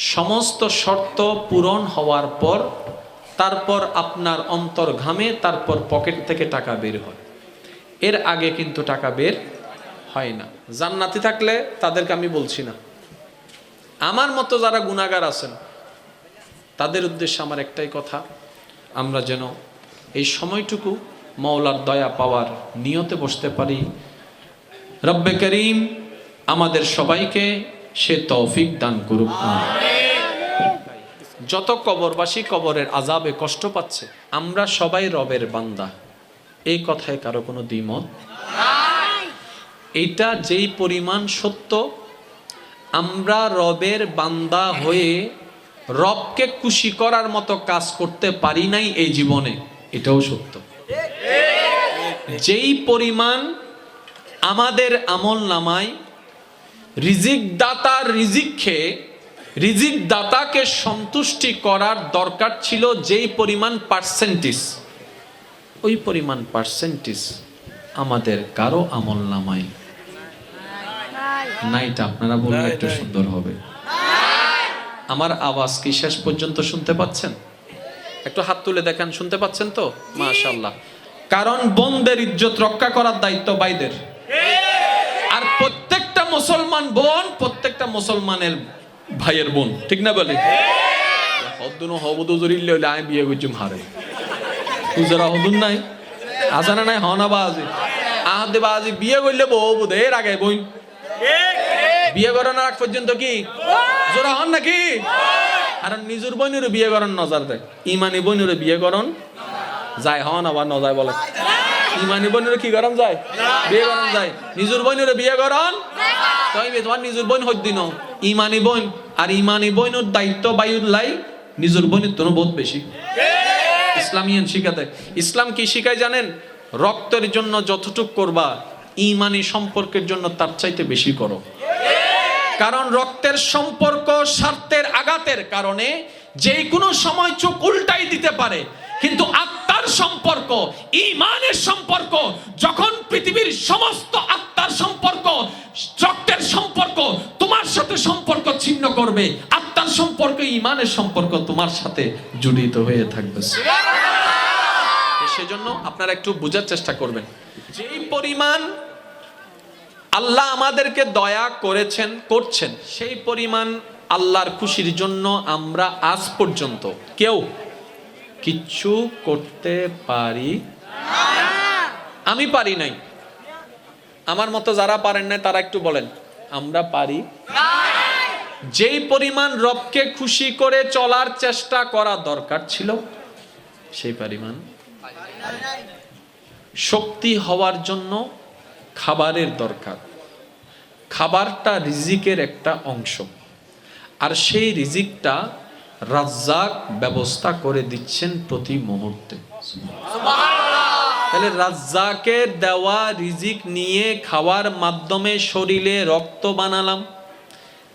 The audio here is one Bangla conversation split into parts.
সমস্ত শর্ত পূরণ হওয়ার পর, তারপর আপনার অন্তর ঘামে, তারপর পকেট থেকে টাকা বের হয়। এর আগে কিন্তু টাকা বের হয় না। জান্নাতি থাকলে তাদেরকে আমি বলছি না। আমার মতো যারা গুণাগার আছেন, তাদের উদ্দেশ্যে আমার একটাই কথা, আমরা যেন এই সময়টুকু মৌলার দয়া পাওয়ার নিয়তে বসতে পারি। রব্বে করিম আমাদের সবাইকে সে তৌফিক দান করুক। যত কবরবাসী কবরের আজাবে কষ্ট পাচ্ছে, আমরা সবাই রবের বান্দা। এই কথায় কারও কোনো দ্বিমত? এইটা যেই পরিমাণ সত্য, আমরা রবের বান্দা হয়ে রবকে খুশি করার মতো কাজ করতে পারি নাই এই জীবনে, এটাও সত্য। যেই পরিমাণ আমাদের আমল নামায় রিজিক দাতার রিজিক খেয়ে রিজিক দাতাকে সন্তুষ্টি করার দরকার ছিল যেই পরিমাণ পার্সেন্টেজ ওই পরিমাণ পার্সেন্টেজ আমাদের কারও আমল নামায়। নাইটা আপনারা বললে একটু সুন্দর হবে। আমার আওয়াজ কি শেষ পর্যন্ত শুনতে পাচ্ছেন? একটু হাত তুলে দেখেন শুনতে পাচ্ছেন তো? মাশাল্লাহ কারণ বোনদের ইজ্জত রক্ষা করার দায়িত্ব বাইদের। আর প্রত্যেকটা মুসলমান বোন প্রত্যেকটা মুসলমানের ভাইয়ের বোন, ঠিক না বলে? হদ্দুনো হবদু জরিলে হইলে আমি বিয়ে করছি হারে তুজারা হদুন নাই? আজানা নাই? হনা বাজি। আহাদে বাজি বিয়ে করলে বউ বুধ এর আগে বই বিয়ে করানোর আগ পর্যন্ত কি? জোরা হন নাকি? আর নিজের বোনের বিয়ে করান নজর দেয় ইমানি বোনের বিয়ে করন। যায় হন আবার নজায় বলে। ইমানি বোনের কি করান যায়? বিয়ে করান যায়। নিজের বোনের বিয়ে করান? তাই তোমার নিজের বোন হইত দিন ইমানি বোন, আর ইমানি বোনের দায়িত্ব বায়ুর লাই নিজের বোনের তো বহুত বেশি। ইসলামিয়ান শিখাতে। ইসলাম কি শিখায় জানেন? রক্তের জন্য যতটুক করবা, ইমানি সম্পর্কের জন্য তার চাইতে বেশি করো। কারণ রক্তের সম্পর্ক স্বার্থের আঘাতের কারণে যে কোনো সময় চোখ উল্টাই দিতে পারে, কিন্তু আত্মার সম্পর্ক ইমানের সম্পর্ক যখন পৃথিবীর সমস্ত আত্মার সম্পর্ক রক্তের সম্পর্ক তোমার সাথে সম্পর্ক ছিন্ন করবে আত্মার সম্পর্ক ইমানের সম্পর্ক তোমার সাথে জড়িত হয়ে থাকবে। সেজন্য আপনারা একটু বোঝার চেষ্টা করবেন। যেই পরিমাণ আল্লাহ আমাদেরকে দয়া করেছেন করছেন সেই পরিমাণ আল্লাহর খুশির জন্য আমরা আজ পর্যন্ত কেউ কিচ্ছু করতে পারি? আমি পারি নাই। আমার মতো যারা পারেন না তারা একটু বলেন, আমরা পারি? যেই পরিমাণ রবকে খুশি করে চলার চেষ্টা করা দরকার ছিল, সেই পরিমাণ। শক্তি হওয়ার জন্য খাবারের দরকার। খাবারটা রিজিকের একটা অংশ। আর সেই রিজিকটা রাজ্জাক ব্যবস্থা করে দিচ্ছেন প্রতি মুহূর্তে। তাহলে রাজ্জাকের দেওয়া রিজিক নিয়ে খাওয়ার মাধ্যমে শরীরে রক্ত বানালাম,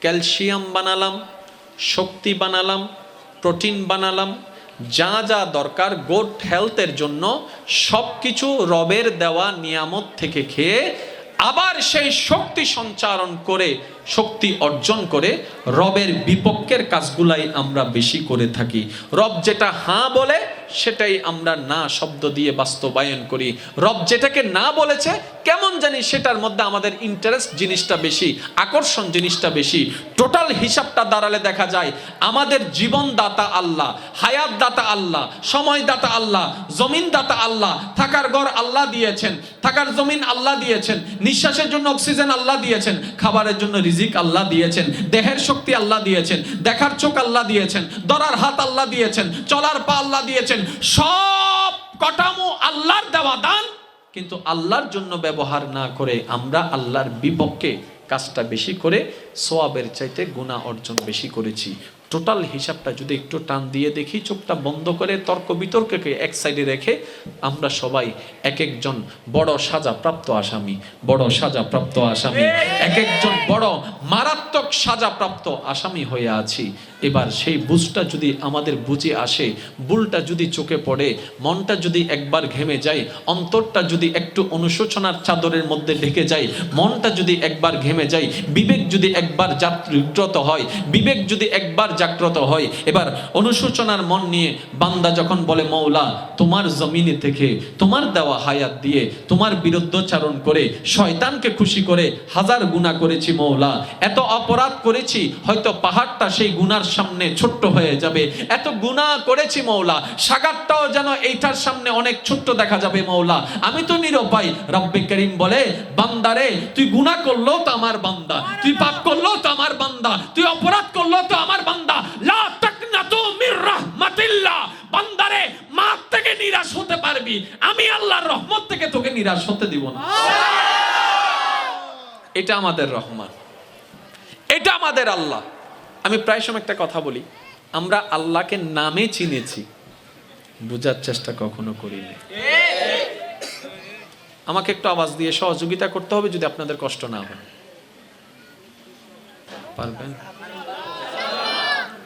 ক্যালসিয়াম বানালাম, শক্তি বানালাম, প্রোটিন বানালাম, যা যা দরকার গুড হেলথের জন্য সব কিছু রবের দেওয়া নিয়ামত থেকে খেয়ে আবার সেই শক্তি সঞ্চারণ করে, শক্তি অর্জন করে রবের বিপক্ষের কাজগুলাই আমরা বেশি করে থাকি। রব যেটা হাঁ বলে সেটাই আমরা না শব্দ দিয়ে বাস্তবায়ন করি। রব যেটাকে না বলেছে, কেমন জানি সেটার মধ্যে আমাদের ইন্টারেস্ট জিনিসটা বেশি, আকর্ষণ জিনিসটা বেশি। টোটাল হিসাবটা দাঁড়ালে দেখা যায়, আমাদের জীবন দাতা আল্লাহ হায়াত দাতা আল্লাহ সময় দাতা আল্লাহ জমিন দাতা আল্লাহ, থাকার ঘর আল্লাহ দিয়েছেন, থাকার জমিন আল্লাহ দিয়েছেন, নিঃশ্বাসের জন্য অক্সিজেন আল্লাহ দিয়েছেন, খাবারের জন্য রিজিক আল্লাহ দিয়েছেন, দেহের শক্তি আল্লাহ দিয়েছেন, দেখার চোখ আল্লাহ দিয়েছেন, দরার হাত আল্লাহ দিয়েছেন, চলার পা আল্লাহ দিয়েছেন সব কটামো আল্লাহর দেওয়া দান, কিন্তু আল্লাহর জন্য ব্যবহার না করে আমরা আল্লাহর বিপক্ষে কাজটা বেশি করে, সোয়াবের চাইতে গুণা অর্জন বেশি করেছি। টোটাল হিসাবটা যদি একটু টান দিয়ে দেখি, চোখটা বন্ধ করে তর্ক বিতর্ককে এক সাইডে রেখে আমরা সবাই এক একজন বড় সাজাপ্রাপ্ত আসামি, বড় সাজাপ্রাপ্ত আসামি এক একজন বড় মারাত্মক সাজাপ্রাপ্ত আসামি হয়ে আছি। এবার সেই বুঝটা যদি আমাদের বুঝে আসে বুলটা যদি চোখে পড়ে, মনটা যদি একবার ঘেমে যায়, অন্তরটা যদি একটু অনুশোচনার চাদরের মধ্যে ঢেকে যায়, মনটা যদি একবার ঘেমে যায়, বিবেক যদি একবার জাগ্রত হয়, বিবেক যদি একবার জাগ্রত হয়। এবার অনুশোচনার মন নিয়ে বান্দা যখন বলে, মৌলা, তোমার জমিনে থেকে তোমার দেওয়া হায়াত দিয়ে তোমার বিরুদ্ধচারণ করে শয়তানকে খুশি করে হাজার গুণা করেছি মৌলা। এত অপরাধ করেছি, হয়তো পাহাড়টা সেই গুনার সামনে ছোট্ট হয়ে যাবে। এত গুণা করেছি মৌলা সাগারটাও যেন এইটার সামনে অনেক ছোট্ট দেখা যাবে মৌলা। আমি তো নিরুপায়। রব্বে করিম বলে বান্দারে তুই গুনাহ করল তো আমার বান্দা। তুই পাপ করল তো আমার বান্দা। তুই অপরাধ করল তো আমার বান্দা লা তাকনাতু মির রাহমাতিল্লাহ বান্দারে মাপ থেকে নিরাশ হতে পারবি আমি আল্লাহর রহমত থেকে তোকে নিরাশ হতে দিব না। এটা আমাদের রহমান। এটা আমাদের আল্লাহ। আমি প্রায় সময় একটা কথা বলি। আমরা আল্লাহকে নামে চিনেছি। বোঝার চেষ্টা কখনো করিনি। আমাকে একটু আওয়াজ দিয়ে সহযোগিতা করতে হবে যদি আপনাদের কষ্ট না হয়। পারবেন?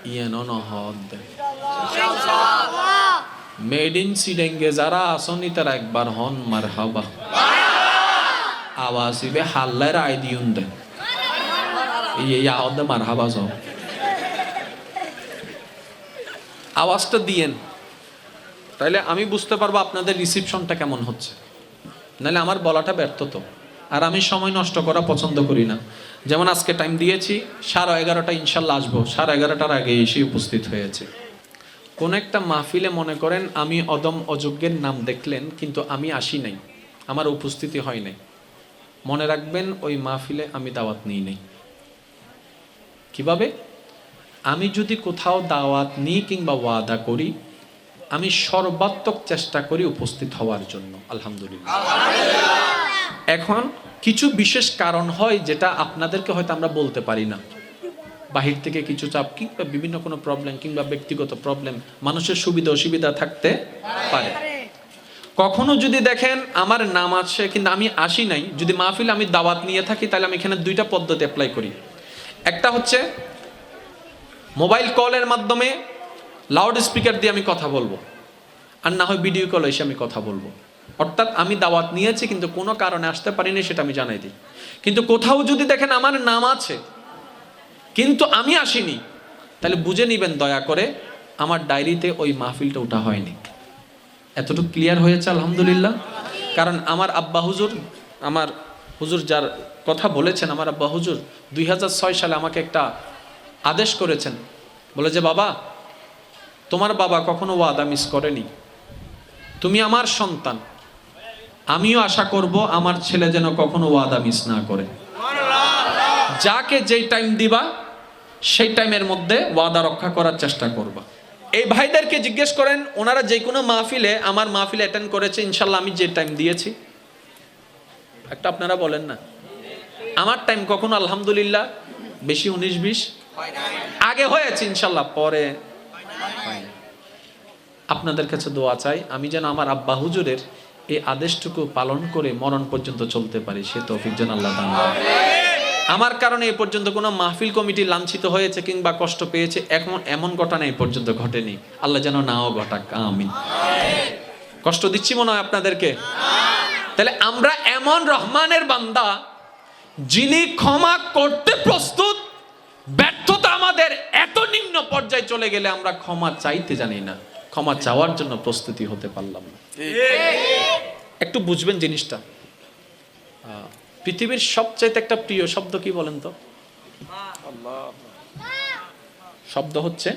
ইয়ে ইয়েন অনহদ মেড ইন সিডেঙ্গে যারা আসনি তারা একবার হন মার হাবা আওয়াজ ইবে হাল্লার আই দিউন দে। ইয়ে মার হাবা যাও। আওয়াজটা দিয়েন। তাইলে আমি বুঝতে পারব আপনাদের রিসিপশনটা কেমন হচ্ছে। নাহলে আমার বলাটা ব্যর্থ তো। আর আমি সময় নষ্ট করা পছন্দ করি না। যেমন আজকে টাইম দিয়েছি, সাড়ে এগারোটা ইনশাল্লাহ আসব। সাড়ে এগারোটার আগে এসে উপস্থিত হয়েছে। কোন একটা মাহফিলে মনে করেন আমি অদম অযোগ্যের নাম দেখলেন কিন্তু আমি আসি নাই। আমার উপস্থিতি হয় নাই। মনে রাখবেন ওই মাহফিলে আমি দাওয়াত নিই নাই। কীভাবে? আমি যদি কোথাও দাওয়াত নিই কিংবা ওয়াদা করি আমি সর্বাত্মক চেষ্টা করি উপস্থিত হওয়ার জন্য। আলহামদুলিল্লাহ। এখন কিছু বিশেষ কারণ হয় যেটা আপনাদেরকে হয়তো আমরা বলতে পারি না। বাহির থেকে কিছু চাপ কিংবা বিভিন্ন কোনো প্রবলেম কিংবা ব্যক্তিগত প্রবলেম মানুষের সুবিধা অসুবিধা থাকতে পারে। কখনো যদি দেখেন আমার নাম আছে কিন্তু আমি আসি নাই, যদি মাহফিল আমি দাওয়াত নিয়ে থাকি, তাহলে আমি এখানে দুইটা পদ্ধতি অ্যাপ্লাই করি। একটা হচ্ছে মোবাইল কলের মাধ্যমে লাউড স্পিকার দিয়ে আমি কথা বলব, আর না হয় ভিডিও কল এসে আমি কথা বলব। অর্থাৎ আমি দাওয়াত নিয়েছি কিন্তু কোনো কারণে আসতে পারিনি, সেটা আমি জানাই দিই। কিন্তু কোথাও যদি দেখেন আমার নাম আছে কিন্তু আমি আসিনি। তাহলে বুঝে নিবেন দয়া করে, আমার ডায়েরিতে ওই মাহফিলটা ওঠা হয়নি। এতটুকু ক্লিয়ার হয়েছে, আলহামদুলিল্লাহ। কারণ আমার আব্বা হুজুর, আমার হুজুর যার কথা বলেছেন, আমার আব্বা হুজুর দুই হাজার ছয় সালে আমাকে একটা আদেশ করেছেন। বলে যে, বাবা, তোমার বাবা কখনো ওয়াদা মিস করেনি। তুমি আমার সন্তান। আমিও আশা করব আমার ছেলে যেন কখনো ওয়াদা মিস না করে। যাকে যেই টাইম দিবা সেই টাইমের মধ্যে ওয়াদা রক্ষা করার চেষ্টা করবা এই ভাইদেরকে জিজ্ঞেস করেন, ওনারা যে কোনো মাহফিলে আমার মাহফিলে অ্যাটেন্ড করেছে ইনশাল্লাহ আমি যে টাইম দিয়েছি একটা আপনারা বলেন না আমার টাইম কখনো, আলহামদুলিল্লাহ, বেশি উনিশ, বিশ আগে হয়েছে ইনশাল্লাহ পরে। আপনাদের কাছে দোয়া চাই, আমি যেন আমার আব্বা হুজুরের এই আদেশটুকু পালন করে মরণ পর্যন্ত চলতে পারি, সে তৌফিক যেন আল্লাহ। আমার কারণে এ পর্যন্ত কোনো মাহফিল কমিটি লাঞ্ছিত হয়েছে কিংবা কষ্ট পেয়েছে এখন এমন ঘটনা এই পর্যন্ত ঘটেনি। আল্লাহ যেন নাও ঘটাক আমিন। কষ্ট দিচ্ছি মনে হয় আপনাদেরকে? তাহলে আমরা এমন রহমানের বান্দা যিনি ক্ষমা করতে প্রস্তুত ব্যর্থতা আমাদের এত নিম্ন পর্যায়ে চলে গেলে আমরা ক্ষমা চাইতে জানি না। ক্ষমা চাওয়ার জন্য প্রস্তুতি হতে পারলাম না। একটু বুঝবেন জিনিসটা। পৃথিবীর সবচাইতে একটা প্রিয় শব্দ কি বলেন তো? শব্দ হচ্ছে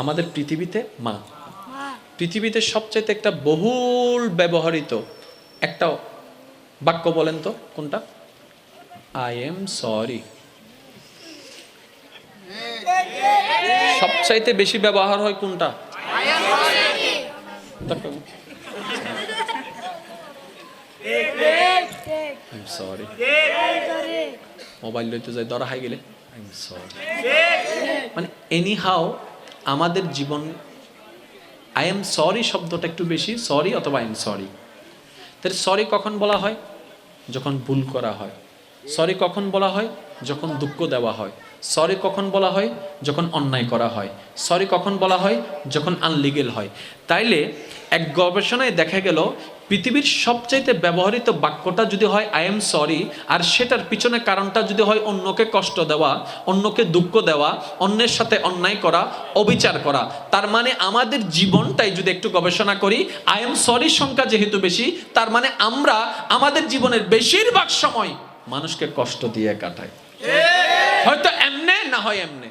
আমাদের পৃথিবীতে মা। পৃথিবীতে সবচাইতে একটা বহুল ব্যবহৃত একটা বাক্য বলেন তো কোনটা? আই এম সরি সবচাইতে বেশি ব্যবহার হয় কোনটা? আই এম সরি লইতে যাই, ধরা হাই গেলে। আই এম মানে এনি হাও আমাদের জীবন আই এম সরি শব্দটা একটু বেশি সরি অথবা আই এম সরি তাহলে সরি কখন বলা হয়? যখন ভুল করা হয়। সরি কখন বলা হয়? যখন দুঃখ দেওয়া হয়। সরি কখন বলা হয়? যখন অন্যায় করা হয়। সরি কখন বলা হয়? যখন আনলিগেল হয়। তাইলে, এক গবেষণায় দেখা গেল পৃথিবীর সবচাইতে ব্যবহৃত বাক্যটা যদি হয় আই এম সরি আর সেটার পিছনে কারণটা যদি হয় অন্যকে কষ্ট দেওয়া অন্যকে দুঃখ দেওয়া অন্যের সাথে অন্যায় করা অবিচার করা। তার মানে আমাদের জীবনটাই যদি একটু গবেষণা করি আই এম সরির সংখ্যা যেহেতু বেশি তার মানে আমরা আমাদের জীবনের বেশিরভাগ সময় মানুষকে কষ্ট দিয়ে কাটাই। হয়তো এমনে না হয় এমনে।